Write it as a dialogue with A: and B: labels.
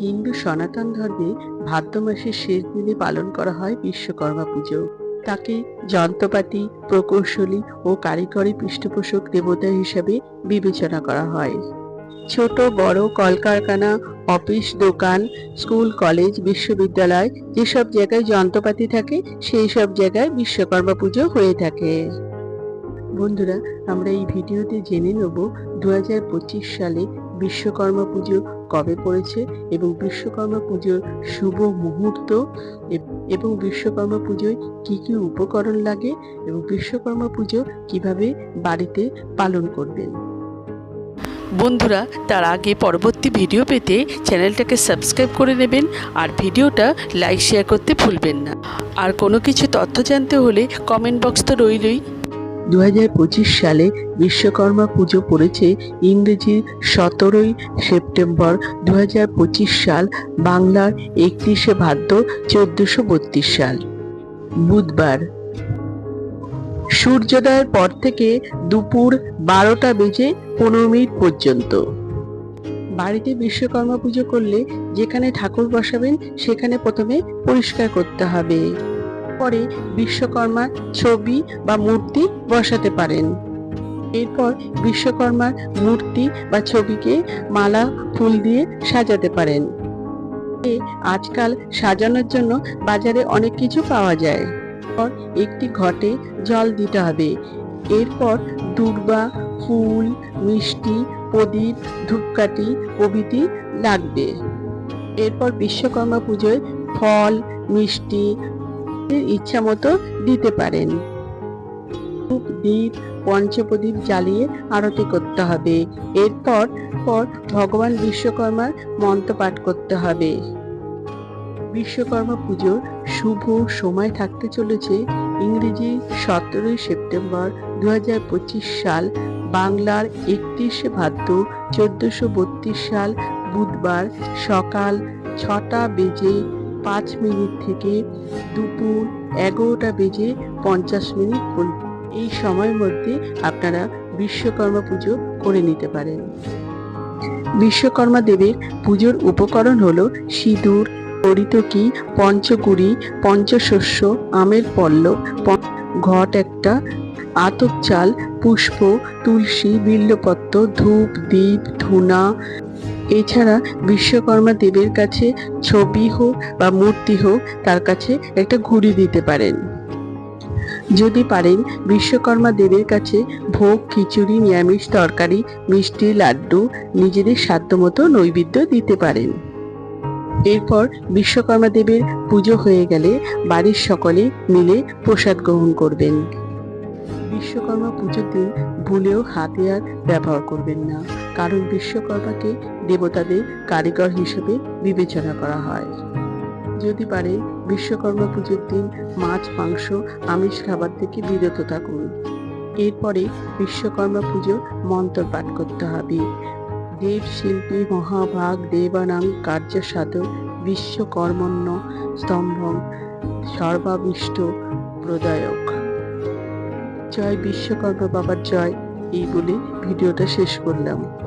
A: হিন্দু সনাতন ধর্মে ভাদ্র মাসের শেষ দিনে পালন করা হয় বিশ্বকর্মা পুজো। তাকে যন্ত্রপাতি, প্রকৌশলী ও কারিগরি পৃষ্ঠপোষক দেবতা হিসাবে বিবেচনা করা হয়। ছোট, বড় কলকারখানা, অফিস, দোকান, স্কুল, কলেজ, বিশ্ববিদ্যালয় যেসব জায়গায় যন্ত্রপাতি থাকে, সেই সব জায়গায় বিশ্বকর্মা পুজো হয়ে থাকে। বন্ধুরা, আমরা এই ভিডিওতে জেনে নেব দু হাজার পঁচিশ সালে বিশ্বকর্মা পুজো কবে পড়েছে এবং বিশ্বকর্মা পুজোর শুভ মুহূর্ত এবং বিশ্বকর্মা পুজোয় কি কি উপকরণ লাগে এবং বিশ্বকর্মা পুজো কীভাবে বাড়িতে পালন করবেন? বন্ধুরা, তার আগে পরবর্তী ভিডিও পেতে চ্যানেলটাকে সাবস্ক্রাইব করে নেবেন আর ভিডিওটা লাইক, শেয়ার করতে ভুলবেন না। আর কোনো কিছু তথ্য জানতে হলে কমেন্ট বক্স তো রইলই। দু হাজার পঁচিশ সালে বিশ্বকর্মা পুজো পড়েছে ইংরেজি সতেরোই সেপ্টেম্বর দু হাজার পঁচিশ সাল, বাংলার একত্রিশে ভাদ্র চোদ্দশো সাল। বুধবার। সূর্যোদয়ের পর থেকে দুপুর বারোটা বেজে পনেরো মিনিট পর্যন্ত। বাড়িতে বিশ্বকর্মা পুজো করলে যেখানে ঠাকুর বসাবেন, সেখানে প্রথমে পরিষ্কার করতে হবে। পরে বিশ্বকর্মার ছবি বা মূর্তি বসাতে পারেন। এরপর বিশ্বকর্মার মূর্তি বা ছবিকে মালা, ফুল দিয়ে সাজাতে পারেন। আজকাল সাজানোর জন্য বাজারে অনেক কিছু পাওয়া যায়। একটি ঘটে জল দিতে হবে। এরপর দূর্বা ফুল, মিষ্টি, প্রদীপ, ধূপকাঠি প্রভৃতি লাগবে। এরপর বিশ্বকর্মা পুজোয় ফল, মিষ্টি ইচ্ছা মতো দিতে পারেন। ধূপ পঞ্চপ্রদীপ জ্বালিয়ে আরতি করতে হবে। এরপর, পর ভগবান বিশ্বকর্মার মন্ত্র পাঠ করতে হবে। বিশ্বকর্মা পুজোর শুভ সময় থাকতে চলেছে ইংরেজি সতেরোই সেপ্টেম্বর দু হাজার পঁচিশ সাল, বাংলার একত্রিশে ভাদ্র চোদ্দশো সাল বুধবার সকাল ছটা বেজে পাঁচ মিনিট থেকে দুপুর এগারোটা বেজে পঞ্চাশ মিনিট এই সময়ের মধ্যে আপনারা বিশ্বকর্মা পুজো করে নিতে পারেন। বিশ্বকর্মা দেবের পুজোর উপকরণ হল সিঁদুর হরিতকি পঞ্চকুড়ি, পঞ্চশস্য, আমের পল্লব ঘট একটা, আতপ চাল, পুষ্প, তুলসী, বিল্লপত্র, ধূপ, দীপ, ধুনা এছাড়া বিশ্বকর্মা দেবের কাছে ছবি হোক বা মূর্তি হোক তার কাছে একটা ঘুড়ি দিতে পারেন। যদি পারেন, বিশ্বকর্মা দেবের কাছে ভোগ, খিচুড়ি, নিরামিষ তরকারি, মিষ্টি, লাড্ডু নিজেদের সাধ্যমতো নৈবেদ্য দিতে পারেন। এরপর বিশ্বকর্মা দেবের পুজো হয়ে গেলে বাড়ির সকলে মিলে প্রসাদ গ্রহণ করবেন। বিশ্বকর্মা দিন ভুলেও হাতিয়ার ব্যবহার করবেন না। কারণ বিশ্বকর্মাকে দেবতাদের কারিগর হিসেবে বিবেচনা করা হয়। যদি পারে, বিশ্বকর্মা পুজোর দিন মাছ, মাংস, আমিষ খাবার থেকে বিরত থাকুন। এরপরে বিশ্বকর্মা পুজো মন্ত্র পাঠ করতে হবে। দেব শিল্পী মহাভাগ, দেবানাং কার্য সাধক বিশ্বকর্মণ্য স্তম্ভম সর্বাবিষ্ট প্রদায়ক। জয় বিশ্বকর্মা বাবার জয়। এই বলে ভিডিওটা শেষ করলাম।